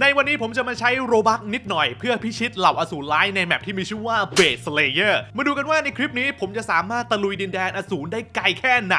ในวันนี้ผมจะมาใช้โรบักนิดหน่อยเพื่อพิชิตเหล่าอสูรร้ายในแมปที่มีชื่อว่าเบสเลเยอร์มาดูกันว่าในคลิปนี้ผมจะสามารถตะลุยดินแดนอสูรได้ไกลแค่ไหน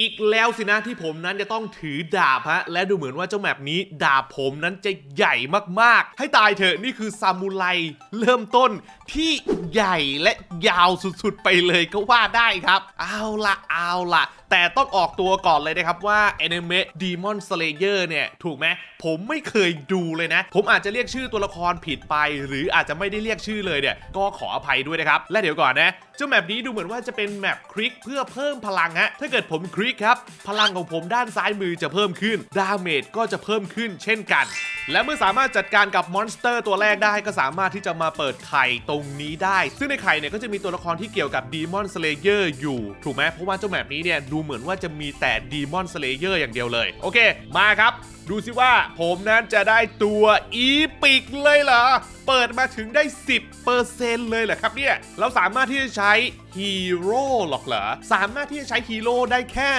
อีกแล้วสินะที่ผมนั้นจะต้องถือดาบฮะและดูเหมือนว่าเจ้าแมปนี้ดาบผมนั้นจะใหญ่มากๆ ให้ตายเถอะนี่คือซามูไรเริ่มต้นที่ใหญ่และยาวสุดๆไปเลยก็ว่าได้ครับ เอาละเอาละ แต่ต้องออกตัวก่อนเลยนะครับว่า Anime Demon Slayer เนี่ย ถูกไหมผมไม่เคยดูเลยนะ ผมอาจจะเรียกชื่อตัวละครผิดไป หรืออาจจะไม่ได้เรียกชื่อเลยเนี่ย ก็ขออภัยด้วยนะครับ และเดี๋ยวก่อนนะเจ้าแมปนี้ดูเหมือนว่าจะเป็นแมปคลิกเพื่อเพิ่มพลังฮะ ถ้าเกิดผมคลิกครับ พลังของผมด้านซ้ายมือจะเพิ่มขึ้น ดาเมจก็จะเพิ่มขึ้นเช่นกัน และเมื่อสามารถจัดการกับมอนสเตอร์ตัวแรกได้ก็สามารถที่จะมาเปิดไข่ตรงนี้ได้ ซึ่งในไข่เนี่ยก็จะมีตัวละครที่เกี่ยวกับดีมอนสเลเยอร์อยู่ ถูกไหมเพราะว่าเจ้าแมปนี้เนี่ยดููเหมือนว่าจะมีแต่ดีมอนสเลเยอร์อย่างเดียวเลย โอเค มาครับ ดูสิว่าผมนั้นจะได้ตัวอีปิกเลยเหรอ เปิดมาถึงได้ 10%เลยเหรอครับเนี่ย เราสามารถที่จะใช้ฮีโร่หรอกเหรอ สามารถที่จะใช้ฮีโร่ได้แค่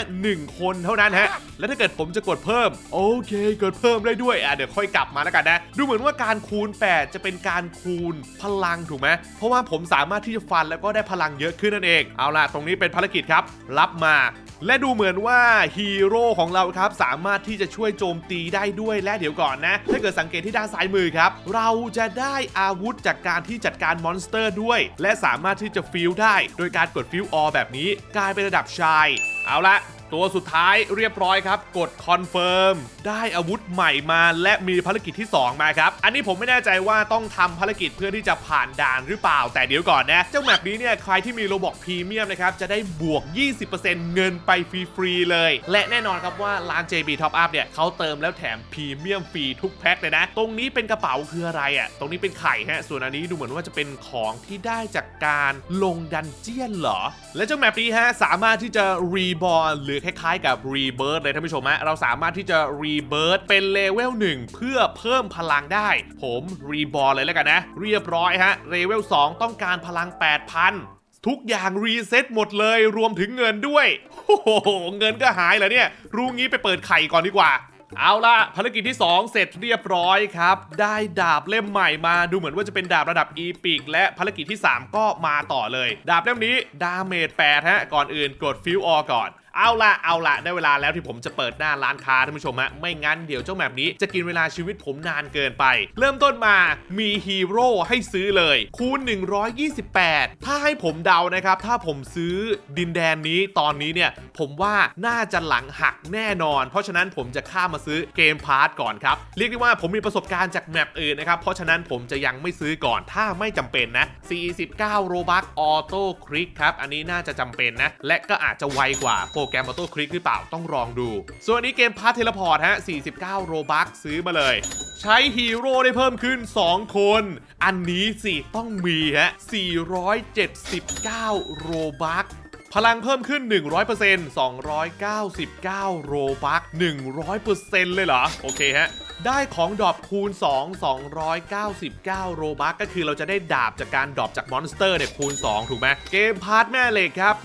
1 คนเท่านั้นฮะ แล้วถ้าเกิดผมจะกดเพิ่ม โอเค กดเพิ่มได้ด้วย อะ เดี๋ยวค่อยกลับมาแล้วกันนะ ดูเหมือนว่าการคูณ 8 จะเป็นการคูณพลังถูกไหม เพราะว่าผมสามารถที่จะฟันแล้วก็ได้พลังเยอะขึ้นนั่นเอง เอาล่ะ ตรงนี้เป็นภารกิจครับ รับมา และดูเหมือนว่าฮีโร่ของเราครับสามารถที่จะช่วยโจมตีได้ด้วยและเดี๋ยวก่อนนะ ถ้าเกิดสังเกตที่ด้านซ้ายมือครับ เราจะได้อาวุธจากการที่จัดการมอนสเตอร์ด้วย และสามารถที่จะฟิลได้ โดยการกดฟิลออแบบนี้กลายเป็นระดับชาย เอาละ ตัวสุดท้ายเรียบร้อยครับ กดคอนเฟิร์มได้อาวุธใหม่มาและมีภารกิจที่ 2 มาครับ อันนี้ผมไม่แน่ใจว่าต้องทำภารกิจเพื่อที่จะผ่านด่านหรือเปล่า แต่เดี๋ยวก่อนนะ เจ้าแมปนี้เนี่ยใครที่มีโลบอกพรีเมียมนะครับ จะได้บวก 20%เงินไปฟรีๆเลย และแน่นอนครับว่าร้าน JB Top Up เนี่ยเขาเติมแล้วแถมพรีเมียมฟรีทุกแพ็คเลยนะ ตรงนี้เป็นกระเป๋าคืออะไรอะ่ะตรงนี้เป็นไข่ฮะส่วนอันนี้ดูเหมือนว่าจะเป็นของที่ได้จากการลงดันเจียนเหรอ และเจ้าแมปนี้ฮะสามารถที่จะรีบอร์หรือคล้ายๆกับรีเบิร์เลยท่านผู้ชมฮะเราสามารถที่จะรีเบิร์เป็นเลเวล1เพื่อเพิ่มพลังได้ ผมรีบอร์เลยแล้วกันนะ เรียบร้อยฮะเลเวล2ต้องการพลัง 8,000ทุกอย่างรีเซ็ตหมดเลยรวมถึงเงินด้วย โอ้โห เงินก็หายแล้วเนี่ย รู้งี้ไปเปิดไข่ก่อนดีกว่า เอาล่ะ ภารกิจที่ 2 เสร็จเรียบร้อยครับ ได้ดาบเล่มใหม่มาดูเหมือนว่าจะเป็นดาบระดับอีพิกและภารกิจที่ 3 ก็มาต่อเลย ดาบเล่มนี้ดาเมจ8ฮะ ก่อนอื่นกดฟิวออก่อนเอาละเอาละได้เวลาแล้วที่ผมจะเปิดหน้าร้านค้าท่านผู้ชมฮะไม่งั้นเดี๋ยวเจ้าแมปนี้จะกินเวลาชีวิตผมนานเกินไป เริ่มต้นมามีฮีโร่ให้ซื้อเลย คูณ 128 ถ้าให้ผมเดานะครับ ถ้าผมซื้อดินแดนนี้ตอนนี้เนี่ย ผมว่าน่าจะหลังหักแน่นอน เพราะฉะนั้นผมจะข้ามมาซื้อเกมพาร์ทก่อนครับ เรียกได้ว่าผมมีประสบการณ์จากแมปอื่นนะครับเพราะฉะนั้นผมจะยังไม่ซื้อก่อนถ้าไม่จำเป็นนะ 49 โรบัคออโต้คลิกครับอันนี้น่าจะจำเป็นนะและก็อาจจะไวกว่ารแกรมออโต้คลิกหรือเปล่าต้องลองดู ส่วนนนี้เกมพาร์ทเทเลพอร์ตฮะ 49 โรบัคซื้อมาเลย ใช้ฮีโร่ได้เพิ่มขึ้น 2 คน อันนี้สิต้องมีฮะ 479 โรบัคพลังเพิ่มขึ้น 100% 299 โรบัค100%เลยเหรอ โอเคฮะ ได้ของดรอปคูณ 2 299 โรบัคก็คือเราจะได้ดาบจากการดรอปจากมอนสเตอร์เนี่ยคูณ 2 ถูกไหมเกมพาร์ทแม่เหล็กครับ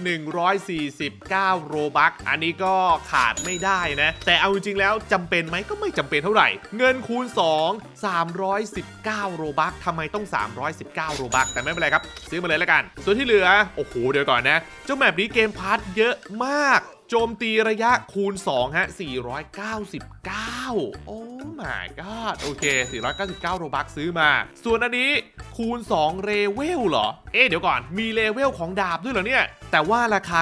149 โรบัคอันนี้ก็ขาดไม่ได้นะ แต่เอาจริงๆแล้วจำเป็นไหมก็ไม่จำเป็นเท่าไหร่ เงินคูณ 2 319 โรบัคทำไมต้อง 319 โรบัคแต่ไม่เป็นไรครับ ซื้อมาเลยแล้วกัน ส่วนที่เหลือ โอ้โหเดี๋ยวก่อนนะ เจ้าแมปนี้เกมพาร์ทเยอะมาก โจมตีระยะคูณ2ฮะ499 โอ้ my god โอเค 499 โรบักซื้อมา ส่วนอันนี้คูณ 2 เรเวลเหรอ เอ๊ะเดี๋ยวก่อน มีเลเวลของดาบด้วยเหรอเนี่ย แต่ว่าราคา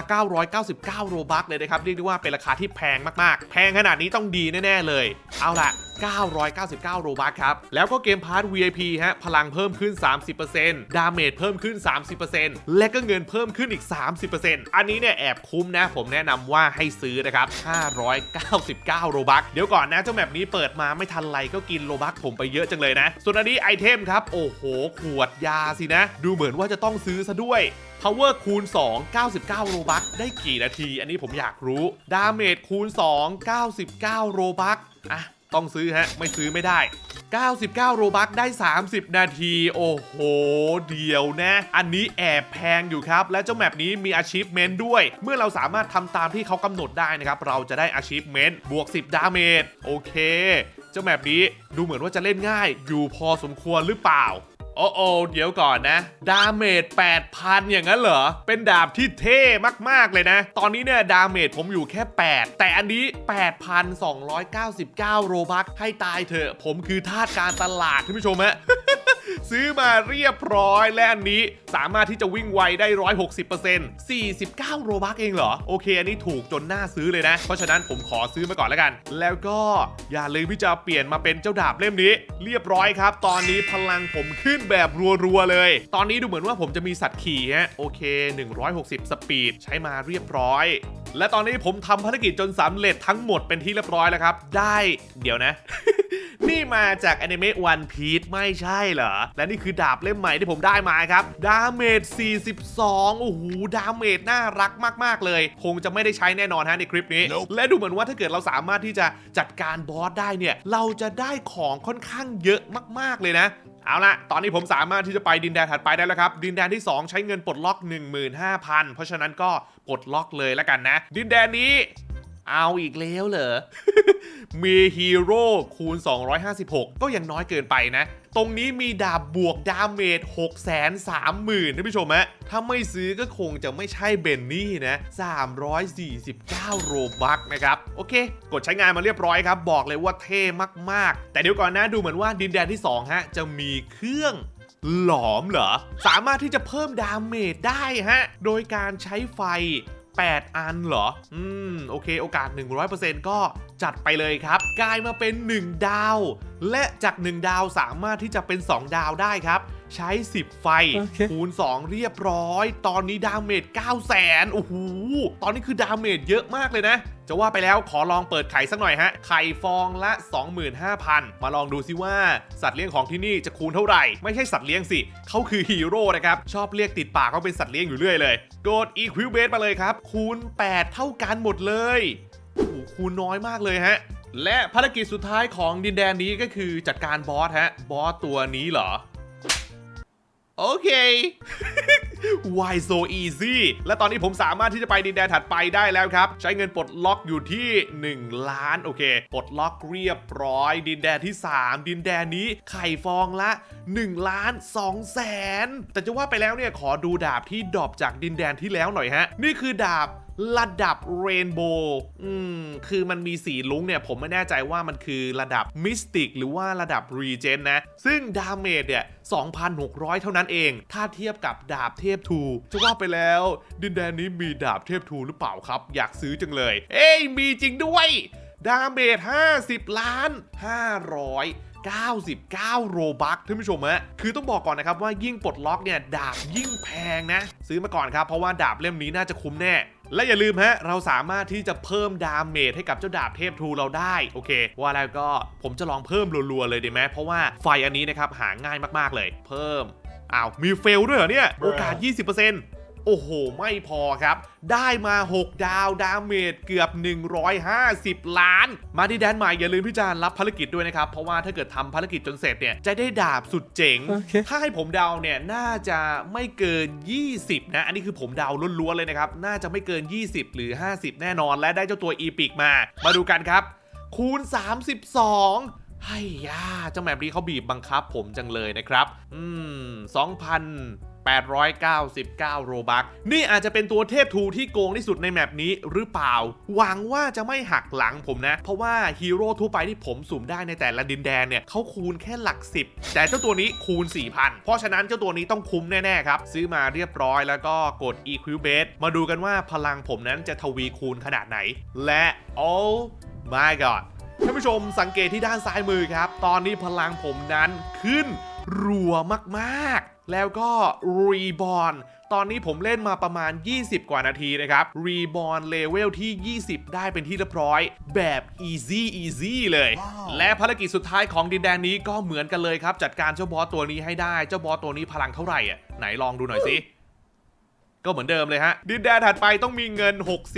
999 โรบักเลยนะครับ เรียกได้ว่าเป็นราคาที่แพงมากๆ แพงขนาดนี้ต้องดีแน่ ๆ เลย เอาล่ะ 999 โรบัคครับ แล้วก็เกมพาร์ท VIP ฮะ พลังเพิ่มขึ้น 30%ดาเมจเพิ่มขึ้น 30%และก็เงินเพิ่มขึ้นอีก 30%อันนี้เนี่ยแอบคุ้มนะ ผมแนะนำว่าให้ซื้อนะครับ 599 โรบัคเดี๋ยวก่อนนะ เจ้าแมปนี้เปิดมาไม่ทันไรก็กินโรบัคผมไปเยอะจังเลยนะ ส่วนอันนี้ไอเทมครับ โอ้โห ขวดยาสินะ ดูเหมือนว่าจะต้องซื้อซะด้วย Power คูณ 2 99 โรบัคได้กี่นาที อันนี้ผมอยากรู้ ดาเมจคูณ 2 99 โรบัคอะ ต้องซื้อฮะ ไม่ซื้อไม่ได้ 99 โรบักได้ 30 นาที โอ้โห เดียวนะ อันนี้แอบแพงอยู่ครับ และเจ้าแมปนี้มี achievement ด้วย เมื่อเราสามารถทำตามที่เขากำหนดได้นะครับ เราจะได้ achievement บวก 10 ดาเมจ โอเค เจ้าแมปนี้ดูเหมือนว่าจะเล่นง่าย อยู่พอสมควรหรือเปล่า โอ้โอเดี๋ยวก่อนนะ ดาเมจ 8,000 อย่างนั้นเหรอ เป็นดาบที่เท่มากๆเลยนะ ตอนนี้เนี่ยดาเมจผมอยู่แค่ 8 แต่อันนี้ 8,299 โรบัคให้ตายเถอะ ผมคือทาสการตลาดท่านผู้ชมฮะซื้อมาเรียบร้อยและอันนี้สามารถที่จะวิ่งไวได้ 160% 49 โรบัคเองเหรอ โอเค อันนี้ถูกจนน่าซื้อเลยนะ เพราะฉะนั้นผมขอซื้อมาก่อนแล้วกัน แล้วก็อย่าลืมที่จะเปลี่ยนมาเป็นเจ้าดาบเล่มนี้ เรียบร้อยครับ ตอนนี้พลังผมขึ้นแบบรัวๆเลย ตอนนี้ดูเหมือนว่าผมจะมีสัตว์ขี่ฮะโอเค 160 สปีด ใช้มาเรียบร้อย และตอนนี้ผมทำภารกิจจนสำเร็จทั้งหมดเป็นที่เรียบร้อยแล้วครับ ได้เดี๋ยวนะ นี่มาจากอนิเมะวันพีชไม่ใช่เหรอ และนี่คือดาบเล่มใหม่ที่ผมได้มาครับ ดาเมจ 42 โอ้โห ดาเมจน่ารักมาก ๆ เลย คงจะไม่ได้ใช้แน่นอนฮะในคลิปนี้ Nope และดูเหมือนว่าถ้าเกิดเราสามารถที่จะจัดการบอสได้เนี่ย เราจะได้ของค่อนข้างเยอะมาก ๆ เลยนะ เอาละตอนนี้ผมสามารถที่จะไปดินแดนถัดไปได้แล้วครับ ดินแดนที่ 2 ใช้เงินปลดล็อก 15,000 เพราะฉะนั้นก็ปลดล็อกเลยแล้วกันนะ ดินแดนนี้เอาอีกแล้วเหรอ มีฮีโร่คูณ 256 ก็ยังน้อยเกินไปนะ ตรงนี้มีดาบบวกดาเมจ6 3 0 0 0ท่านผู้ชมฮะถ้าไม่ซื้อก็คงจะไม่ใช่เบนนี่นะ349 โรบัคนะครับ โอเค กดใช้งานมาเรียบร้อยครับ บอกเลยว่าเท่มากๆ แต่เดี๋ยวก่อนนะดูเหมือนว่าดินแดนที่ 2 ฮะ จะมีเครื่องหลอมเหรอ สามารถที่จะเพิ่มดาเมจได้ฮะ โดยการใช้ไฟ 8 อันเหรอ อืม โอเค โอกาส 100%ก็จัดไปเลยครับ กลายมาเป็น 1 ดาว และจาก 1 ดาวสามารถที่จะเป็น 2 ดาวได้ครับ ใช้ 10 ไฟโอเคคูณ 2 เรียบร้อย ตอนนี้ดาเมจ9 0 0 0 0 0โอ้โห ตอนนี้คือดาเมจเยอะมากเลยนะ จะว่าไปแล้วขอลองเปิดไข่สักหน่อยฮะ ไข่ฟองละ 25,000 มาลองดูซิว่าสัตว์เลี้ยงของที่นี่จะคูณเท่าไหร่ ไม่ใช่สัตว์เลี้ยงสิ เขาคือฮีโร่นะครับ ชอบเรียกติดปากเขาเป็นสัตว์เลี้ยงอยู่เรื่อยเลยกด Equibase มาเลยครับ คูณ 8 เท่ากันหมดเลย โอ้โห คูณน้อยมากเลยฮะ และภารกิจสุดท้ายของดินแดนนี้ก็คือจัดการบอสฮะ บอสตัวนี้เหรอ โอเค Why so easy และตอนนี้ผมสามารถที่จะไปดินแดนถัดไปได้แล้วครับ ใช้เงินปลดล็อกอยู่ที่ 1 ล้านโอเค ปลดล็อกเรียบร้อย ดินแดนที่ 3 ดินแดนนี้ไข่ฟองละ 1 ล้าน2แสนแต่จะว่าไปแล้วเนี่ยขอดูดาบที่ดรอปจากดินแดนที่แล้วหน่อยฮะ นี่คือดาบ ระดับเรนโบว์อืมคือมันมีสีลุ้งเนี่ย ผมไม่แน่ใจว่ามันคือระดับมิสติกหรือว่าระดับรีเจนนะ ซึ่งดาเมจเนี่ย2,600 เท่านั้นเอง ถ้าเทียบกับดาบเทพทูจะว่าไปแล้ว ดินแดนนี้มีดาบเทพทูหรือเปล่าครับ อยากซื้อจังเลย เอ้ย มีจริงด้วย ดาเมจ50 ล้าน 500 99 โรบัคท่านผู้ชมฮะ คือต้องบอกก่อนนะครับว่ายิ่งปลดล็อกเนี่ย ดาบยิ่งแพงนะ ซื้อมาก่อนครับ เพราะว่าดาบเล่มนี้น่าจะคุ้มแน่ และอย่าลืมฮะเราสามารถที่จะเพิ่มดาเมจให้กับเจ้าดาบเทพทูเราได้โอเค ว่าแล้วก็ผมจะลองเพิ่มรัวๆเลยดีไหมเพราะว่าไฟอันนี้นะครับหาง่ายมากๆเลย เพิ่มอ้าวมีเฟลด้วยเหรอเนี่ยโอกาส 20% โอ้โห ไม่พอครับ ได้มา 6 ดาวดาเมจเกือบ 150 ล้าน มาที่แดนใหม่อย่าลืมที่จะรับภารกิจด้วยนะครับ เพราะว่าถ้าเกิดทำภารกิจจนเสร็จเนี่ยจะได้ดาบสุดเจ๋งโอเคถ้าให้ผมเดาเนี่ยน่าจะไม่เกิน 20 นะ อันนี้คือผมเดาล้วนๆเลยนะครับ น่าจะไม่เกิน 20 หรือ 50 แน่นอน และได้เจ้าตัวอีพิกมา มาดูกันครับ คูณ 32ให้ย่าเจ้าแมปนี้เขาบีบบังคับผมจังเลยนะครับ อืม 899 โรบัคนี่อาจจะเป็นตัวเทพทูที่โกงที่สุดในแมปนี้หรือเปล่า หวังว่าจะไม่หักหลังผมนะ เพราะว่าฮีโร่ทั่วไปที่ผมสุ่มได้ในแต่ละดินแดนเนี่ยเขาคูณแค่หลัก 10 แต่เจ้าตัวนี้คูณ 4,000 เพราะฉะนั้นเจ้าตัวนี้ต้องคุ้มแน่ ๆ ครับ ซื้อมาเรียบร้อยแล้วก็กด Equibase มาดูกันว่าพลังผมนั้นจะทวีคูณขนาดไหน และ oh my god ท่านผู้ชมสังเกตที่ด้านซ้ายมือครับ ตอนนี้พลังผมนั้นขึ้น รัวมากๆ แล้วก็รีบอ n ตอนนี้ผมเล่นมาประมาณ 20 กว่านาทีนะครับรีบอ n เลเวลที่ 20 ได้เป็นที่เรียบร้อย แบบ easy easy เลย และภารกิจสุดท้ายของดินแดนนี้ก็เหมือนกันเลยครับ จัดการเจ้าบอสตัวนี้ให้ได้ เจ้าบอสตัวนี้พลังเท่าไหร่อะไหนลองดูหน่อยสิ ก็เหมือนเดิมเลยฮะ ดินแดนถัดไปต้องมีเงิน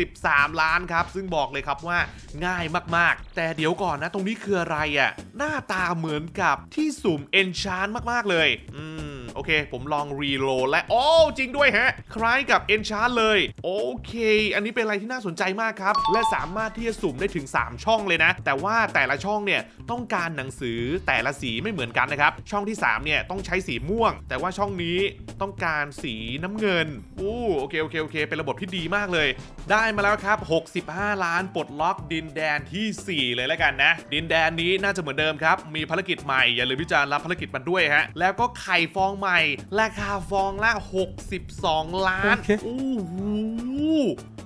63 ล้านครับ ซึ่งบอกเลยครับว่าง่ายมากๆ แต่เดี๋ยวก่อนนะ ตรงนี้คืออะไรอะ่ะ หน้าตาเหมือนกับที่สุ่มเอนชานมากๆเลย อืม โอเค ผมลองรีโหลดและโอ้จริงด้วยฮะ คล้ายกับเอนชานเลย โอเค อันนี้เป็นอะไรที่น่าสนใจมากครับ และสามารถที่จะสุ่มได้ถึง 3 ช่องเลยนะ แต่ว่าแต่ละช่องเนี่ยต้องการหนังสือแต่ละสีไม่เหมือนกันนะครับ ช่องที่3เนี่ยต้องใช้สีม่วง แต่ว่าช่องนี้ต้องการสีน้ำเงินอู้โอเคโอเคโอเค เป็นระบบที่ดีมากเลย ได้มาแล้วครับ 65 ล้านปลดล็อกดินแดนทีสี่4 เลยแล้วกันนะ ดินแดนนี้น่าจะเหมือนเดิมครับ มีภารกิจใหม่อย่าลืมพิจารณรับภารกิจมันด้วยฮะ แล้วก็ไข่ฟองหม่ ราคาฟองละ 62 ล้าน โอเคโอ้โห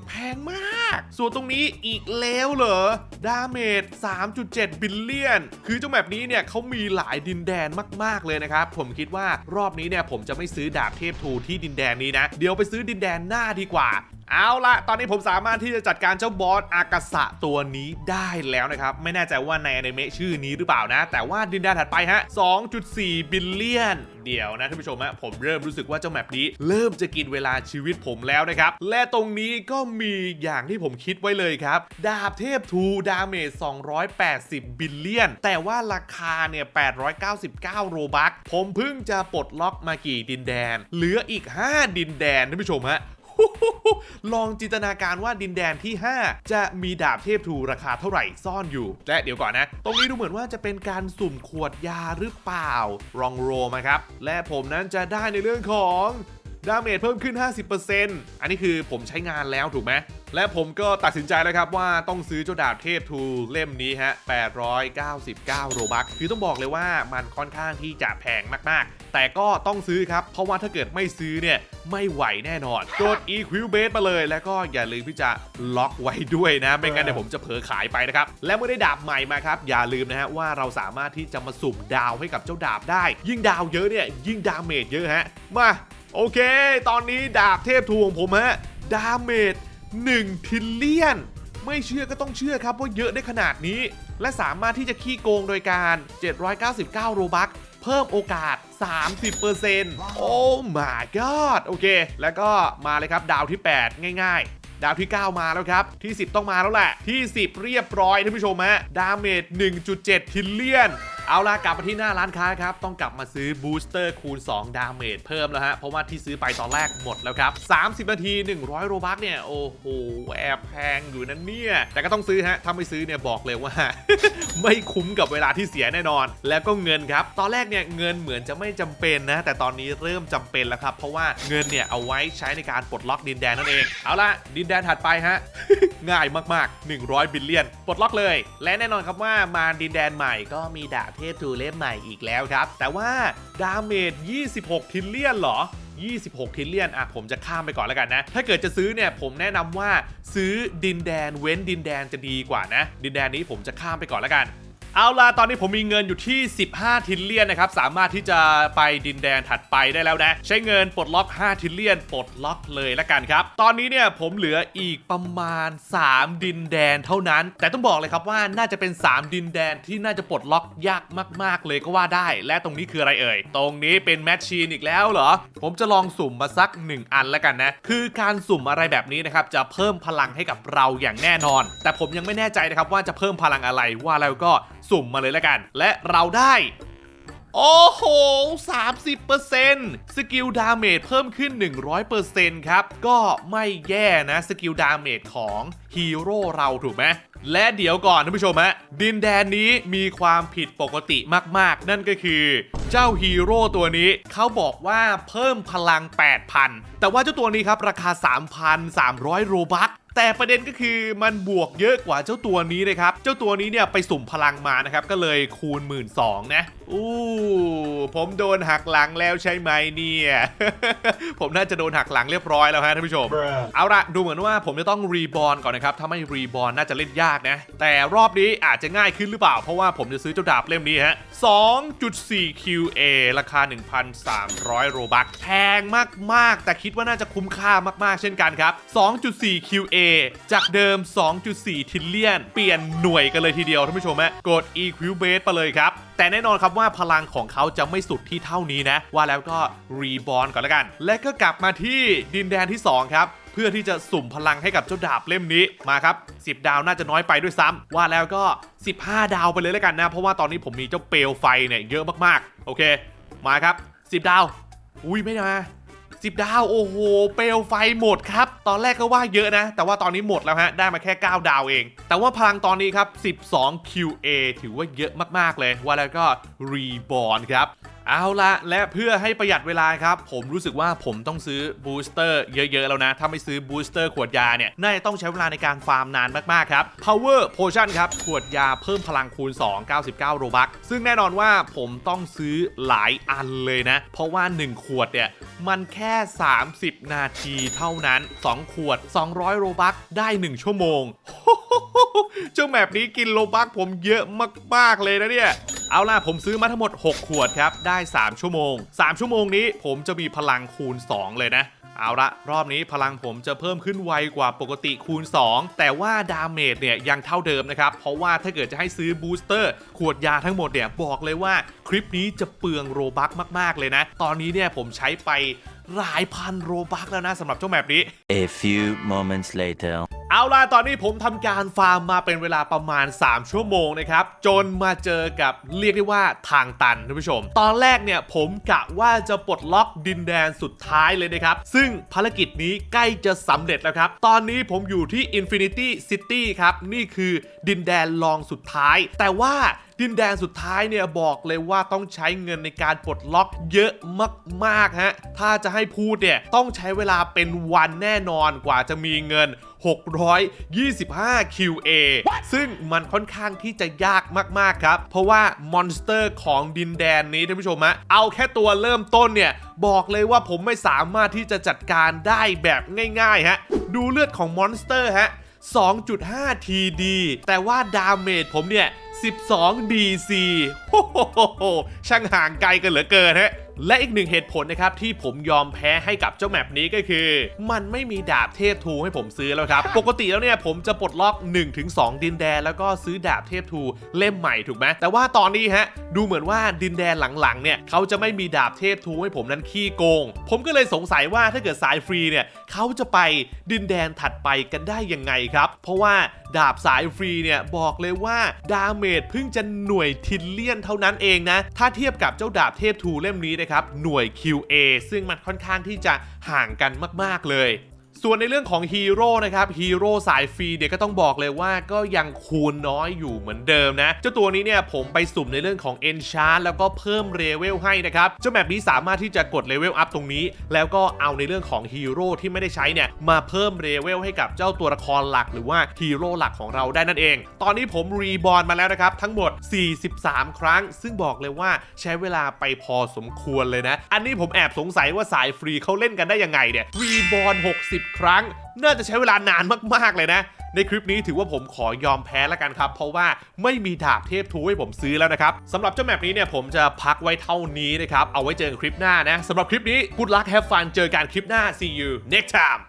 แพงมาก ส่วนตรงนี้อีกแล้วเหรอ ดาเมจ 3.7 บิลเลียน คือเจ้าแบบนี้เนี่ยเขามีหลายดินแดนมาก ๆ เลยนะครับ ผมคิดว่ารอบนี้เนี่ยผมจะไม่ซื้อดาบเทพทูที่ดินแดนนี้นะ เดี๋ยวไปซื้อดินแดนหน้าดีกว่าเอาละตอนนี้ผมสามารถที่จะจัดการเจ้าบอสอากาศะตัวนี้ได้แล้วนะครับ ไม่แน่ใจว่าในอนิเมะชื่อนี้หรือเปล่านะ แต่ว่าดินแดนถัดไปฮะ 2.4 บิลเลียน เดี๋ยวนะท่านผู้ชมฮะผมเริ่มรู้สึกว่าเจ้าแมปนี้ เริ่มจะกินเวลาชีวิตผมแล้วนะครับ และตรงนี้ก็มีอย่างที่ผมคิดไว้เลยครับ ดาบเทพทูดาเมจ 280 บิลเลียน แต่ว่าราคาเนี่ย 899 โรบัคผมเพิ่งจะปลดล็อกมากี่ดินแดน เหลืออีก 5 ดินแดนท่านผู้ชมฮะลองจินตนาการว่าดินแดนที่ 5 จะมีดาบเทพทูราคาเท่าไหร่ซ่อนอยู่ และเดี๋ยวก่อนนะ ตรงนี้ดูเหมือนว่าจะเป็นการสุ่มขวดยาหรือเปล่าลองโรมาครับ และผมนั้นจะได้ในเรื่องของ ดาเมจเพิ่มขึ้น 50%อันนี้คือผมใช้งานแล้วถูกไหมและผมก็ตัดสินใจแล้วครับว่าต้องซื้อเจ้าดาบเทพทูเล่มนี้ฮะ 899 โรบัคคือต้องบอกเลยว่ามันค่อนข้างที่จะแพงมากๆ แต่ก็ต้องซื้อครับ เพราะว่าถ้าเกิดไม่ซื้อเนี่ยไม่ไหวแน่นอนกด Equil Base มาเลย แล้วก็อย่าลืมที่จะล็อกไว้ด้วยนะ ไม่งั้นเดี๋ยวผมจะเผลอขายไปนะครับ และเมื่อได้ดาบใหม่มาครับ อย่าลืมนะฮะว่าเราสามารถที่จะมาสุ่มดาวให้กับเจ้าดาบได้ ยิ่งดาวเยอะเนี่ยยิ่งดาเมจเยอะฮะ มา โอเค ตอนนี้ดาบเทพทูของผมฮะ ดาเมจ1ทิลเลียน ไม่เชื่อก็ต้องเชื่อครับว่าเยอะได้ขนาดนี้ และสามารถที่จะขี้โกงโดยการ 799 โรบัคเพิ่มโอกาส 30%โอ้ my god โอเค แล้วก็มาเลยครับ ดาวที่ 8 ง่ายๆ ดาวที่ 9 มาแล้วครับ ที่ 10 ต้องมาแล้วแหละ ที่ 10 เรียบร้อยท่านผู้ชมฮะ ดาเมจ 1.7 ทิลเลียน เอาล่ะกลับมาที่หน้าร้านค้าครับ ต้องกลับมาซื้อบูสเตอร์คูณ 2 ดาเมจเพิ่มแล้วฮะ เพราะว่าที่ซื้อไปตอนแรกหมดแล้วครับ 30 นาที 100 โรบัคเนี่ย โอ้โห แอบแพงอยู่นั่นเนี่ย แต่ก็ต้องซื้อฮะ ถ้าไม่ซื้อเนี่ย บอกเลยว่า ไม่คุ้มกับเวลาที่เสียแน่นอน แล้วก็เงินครับ ตอนแรกเนี่ย เงินเหมือนจะไม่จำเป็นนะ แต่ตอนนี้เริ่มจำเป็นแล้วครับ เพราะว่าเงินเนี่ยเอาไว้ใช้ในการปลดล็อกดินแดนนั่นเอง เอาละดินแดนถัดไปฮะง่ายมากๆ 100 บิลเลียนปลดล็อกเลย และแน่นอนครับว่ามาดินแดนใหม่ก็มีดาบเทพทูเล่มใหม่อีกแล้วครับ แต่ว่าดาเมจ 26 ทิลเลียนเหรอ 26 ทิลเลียน อะ ผมจะข้ามไปก่อนแล้วกันนะ ถ้าเกิดจะซื้อเนี่ย ผมแนะนำว่าซื้อดินแดนเว้นดินแดนจะดีกว่านะ ดินแดนนี้ผมจะข้ามไปก่อนแล้วกัน เอาล่ะตอนนี้ผมมีเงินอยู่ที่ 15 ทิลเลียนนะครับ สามารถที่จะไปดินแดนถัดไปได้แล้วนะ ใช้เงินปลดล็อก 5 ทิลเลียนปลดล็อกเลยละกันครับ ตอนนี้เนี่ยผมเหลืออีกประมาณ 3 ดินแดนเท่านั้น แต่ต้องบอกเลยครับว่าน่าจะเป็น 3 ดินแดนที่น่าจะปลดล็อกยากมาก ๆ เลยก็ว่าได้ และตรงนี้คืออะไรเอ่ย ตรงนี้เป็นแมชชีนอีกแล้วเหรอ ผมจะลองสุ่มมาสัก 1 อันล้วกันนะ คือการสุ่มอะไรแบบนี้นะครับจะเพิ่มพลังให้กับเราอย่างแน่นอน แต่ผมยังไม่แน่ใจนะครับว่าจะเพิ่มพลังอะไรว่าแล้วก็สุ่มมาเลยแล้วกัน และเราได้ โอ้โห 30%สกิลดาเมจเพิ่มขึ้น 100%ครับ ก็ไม่แย่นะ สกิลดาเมจของฮีโร่เราถูกไหมและเดี๋ยวก่อนท่านผู้ชมฮะดินแดนนี้มีความผิดปกติมากๆ นั่นก็คือ เจ้าฮีโร่ตัวนี้เขาบอกว่าเพิ่มพลัง 8,000 แต่ว่าเจ้าตัวนี้ครับราคา 3,300 โรบัค แต่ประเด็นก็คือมันบวกเยอะกว่าเจ้าตัวนี้เลยครับ เจ้าตัวนี้เนี่ยไปสุ่มพลังมานะครับ ก็เลยคูณ 1 2ื่นนะ อู้ผมโดนหักหลังแล้วใช่ไหมเนี่ย ผมน่าจะโดนหักหลังเรียบร้อยแล้วฮะท่านผู้ชม เอาละดูเหมือนว่าผมจะต้องรีบอร์นก่อนนะครับ ถ้าไม่รีบอร์นน่าจะเล่นยากนะ แต่รอบนี้อาจจะง่ายขึ้นหรือเปล่า เพราะว่าผมจะซื้อเจ้าดาบเล่มนี้ฮะ 2.4 QA ราคา 1,300 โรบัคแพงมาก ๆ แต่คิดว่าน่าจะคุ้มค่ามาก ๆ เช่นกันครับ 2.4 QA จากเดิม 2.4 ทิลเลียน เปลี่ยนหน่วยกันเลยทีเดียวท่านผู้ชมฮะ กด Equibase ไปเลยครับ แต่แน่นอนครับว่าพลังของเขาจะไม่สุดที่เท่านี้นะ ว่าแล้วก็รีบอนก่อนแล้วกัน และก็กลับมาที่ดินแดนที่ 2 ครับเพื่อที่จะสุ่มพลังให้กับเจ้าดาบเล่มนี้มาครับ 10 ดาวน่าจะน้อยไปด้วยซ้ำว่าแล้วก็ 15 ดาวไปเลยแล้วกันนะ เพราะว่าตอนนี้ผมมีเจ้าเปลวไฟเนี่ยเยอะมากๆ โอเค มาครับ 10 ดาว อุ้ยไม่มา 10 ดาว โอ้โห เปลวไฟหมดครับ ตอนแรกก็ว่าเยอะนะ แต่ว่าตอนนี้หมดแล้วฮะ ได้มาแค่ 9 ดาวเอง แต่ว่าพลังตอนนี้ครับ 12 QA ถือว่าเยอะมากๆเลย ว่าแล้วก็รีบอนครับ เอาละและเพื่อให้ประหยัดเวลาครับ ผมรู้สึกว่าผมต้องซื้อบูสเตอร์เยอะ ๆ แล้วนะ ถ้าไม่ซื้อบูสเตอร์ขวดยาเนี่ยน่าจะต้องใช้เวลาในการฟาร์มนานมาก ๆ ครับ Power Potion ครับ ขวดยาเพิ่มพลังคูณ 2 99 โรบัคซึ่งแน่นอนว่าผมต้องซื้อหลายอันเลยนะ เพราะว่า 1 ขวดเนี่ยมันแค่ 30 นาทีเท่านั้น 2 ขวด 200 โรบัคได้ 1 ชั่วโมงเจ้าแมปนี้กินโลบัคผมเยอะมากๆเลยนะเนี่ย เอาล่ะผมซื้อมาทั้งหมด 6 ขวดครับ ได้ 3 ชั่วโมง 3 ชั่วโมงนี้ผมจะมีพลังคูณ 2 เลยนะเอาละรอบนี้พลังผมจะเพิ่มขึ้นไวกว่าปกติคูณ 2 แต่ว่าดาเมจเนี่ยยังเท่าเดิมนะครับ เพราะว่าถ้าเกิดจะให้ซื้อบูสเตอร์ ขวดยาทั้งหมดเนี่ยบอกเลยว่าคลิปนี้จะเปลืองโรบัคมาก ๆ เลยนะ ตอนนี้เนี่ยผมใช้ไปหลายพันโรบัคแล้วนะสำหรับเจ้าแมปนี้ A few moments later. เอาล่ะตอนนี้ผมทำการฟาร์มมาเป็นเวลาประมาณ 3 ชั่วโมงนะครับ จนมาเจอกับเรียกได้ว่าทางตันท่านผู้ชม ตอนแรกเนี่ยผมกะว่าจะปลดล็อกดินแดนสุดท้ายเลยนะครับ ซึ่งภารกิจนี้ใกล้จะสำเร็จแล้วครับ ตอนนี้ผมอยู่ที่ Infinity City ครับ นี่คือดินแดนลองสุดท้าย แต่ว่า ดินแดนสุดท้ายเนี่ยบอกเลยว่าต้องใช้เงินในการปลดล็อกเยอะมากๆฮะถ้าจะให้พูดเนี่ยต้องใช้เวลาเป็นวันแน่นอนกว่าจะมีเงิน 625 QA ซึ่งมันค่อนข้างที่จะยากมาก ๆ ครับ เพราะว่ามอนสเตอร์ของดินแดนนี้ท่านผู้ชมฮะเอาแค่ตัวเริ่มต้นเนี่ย บอกเลยว่าผมไม่สามารถที่จะจัดการได้แบบง่าย ๆ ฮะ ดูเลือดของมอนสเตอร์ฮะ 2.5 TD แต่ว่าดาเมจผมเนี่ย 12 DC โอ้โหช่างห่างไกลกันเหลือเกินฮะและอีกหนึ่งเหตุผลนะครับที่ผมยอมแพ้ให้กับเจ้าแมปนี้ก็คือ มันไม่มีดาบเทพทูให้ผมซื้อแล้วครับ ปกติแล้วเนี่ยผมจะปลดล็อก 1-2 ดินแดน แล้วก็ซื้อดาบเทพทูเล่มใหม่ถูกไหมแต่ว่าตอนนี้ฮะดูเหมือนว่าดินแดนหลังๆเนี่ยเขาจะไม่มีดาบเทพทูให้ผมนั้นขี้โกง ผมก็เลยสงสัยว่าถ้าเกิดสายฟรีเนี่ยเขาจะไปดินแดนถัดไปกันได้ยังไงครับ เพราะว่าดาบสายฟรีเนี่ยบอกเลยว่าดาเมจเพิ่งจะหน่วยทิลเลียนเท่านั้นเองนะ ถ้าเทียบกับเจ้าดาบเทพทูเล่มนี้นะครับหน่วย QA ซึ่งมันค่อนข้างที่จะห่างกันมาก ๆ เลย ส่วนในเรื่องของฮีโร่นะครับฮีโร่สายฟรีเด็กก็ต้องบอกเลยว่าก็ยังคูณน้อยอยู่เหมือนเดิมนะเจ้าตัวนี้เนี่ยผมไปสุ่มในเรื่องของเอนชาร์ดแล้วก็เพิ่มเลเวลให้นะครับเจ้าแมปนี้สามารถที่จะกดเลเวลอัพตรงนี้ แล้วก็เอาในเรื่องของฮีโร่ที่ไม่ได้ใช้เนี่ยมาเพิ่มเลเวลให้กับเจ้าตัวละครหลักหรือว่าฮีโร่หลักของเราได้นั่นเอง ตอนนี้ผมรีบอลมาแล้วนะครับทั้งหมด 43 ครั้ง ซึ่งบอกเลยว่าใช้เวลาไปพอสมควรเลยนะ อันนี้ผมแอบสงสัยว่าสายฟรีเขาเล่นกันได้ยังไงเนี่ยรีบอล60ครั้ง น่าจะใช้เวลานานมากๆเลยนะ ในคลิปนี้ถือว่าผมขอยอมแพ้แล้วกันครับ เพราะว่าไม่มีดาบเทพทูให้ผมซื้อแล้วนะครับสำหรับเจ้าแมปนี้เนี่ยผมจะพักไว้เท่านี้นะครับ เอาไว้เจอคลิปหน้านะสำหรับคลิปนี้ good luck have fun เจอกันคลิปหน้า see you next time